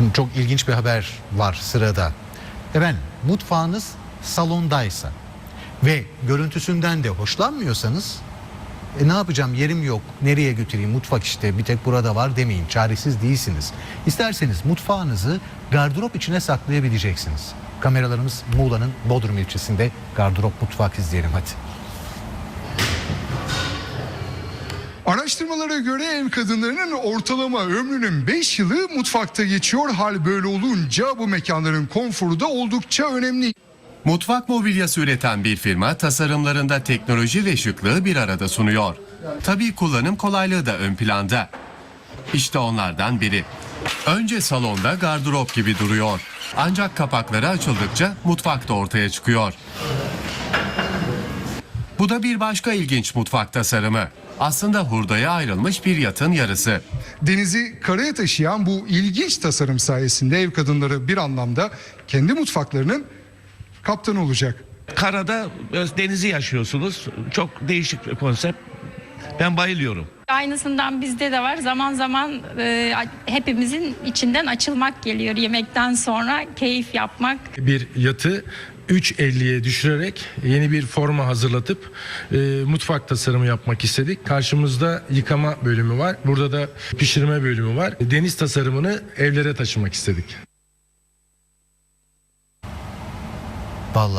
Şimdi çok ilginç bir haber var sırada. Efendim mutfağınız salondaysa ve görüntüsünden de hoşlanmıyorsanız e ne yapacağım yerim yok nereye götüreyim mutfak işte bir tek burada var demeyin çaresiz değilsiniz. İsterseniz mutfağınızı gardırop içine saklayabileceksiniz. Kameralarımız Muğla'nın Bodrum ilçesinde gardırop mutfak izleyelim hadi. Araştırmalara göre ev kadınlarının ortalama ömrünün 5 yılı mutfakta geçiyor. Hal böyle olunca bu mekanların konforu da oldukça önemli. Mutfak mobilyası üreten bir firma tasarımlarında teknoloji ve şıklığı bir arada sunuyor. Tabii kullanım kolaylığı da ön planda. İşte onlardan biri. Önce salonda gardırop gibi duruyor. Ancak kapakları açıldıkça mutfak da ortaya çıkıyor. Bu da bir başka ilginç mutfak tasarımı. Aslında hurdaya ayrılmış bir yatın yarısı. Denizi karaya taşıyan bu ilginç tasarım sayesinde ev kadınları bir anlamda kendi mutfaklarının kaptanı olacak. Karada öz- denizi yaşıyorsunuz. Çok değişik bir konsept. Ben bayılıyorum. Aynısından bizde de var. Zaman zaman e, hepimizin içinden açılmak geliyor yemekten sonra keyif yapmak. bir yatı 3.50'ye düşürerek yeni bir forma hazırlatıp e, mutfak tasarımı yapmak istedik. Karşımızda yıkama bölümü var. Burada da pişirme bölümü var. Deniz tasarımını evlere taşımak istedik. Vallahi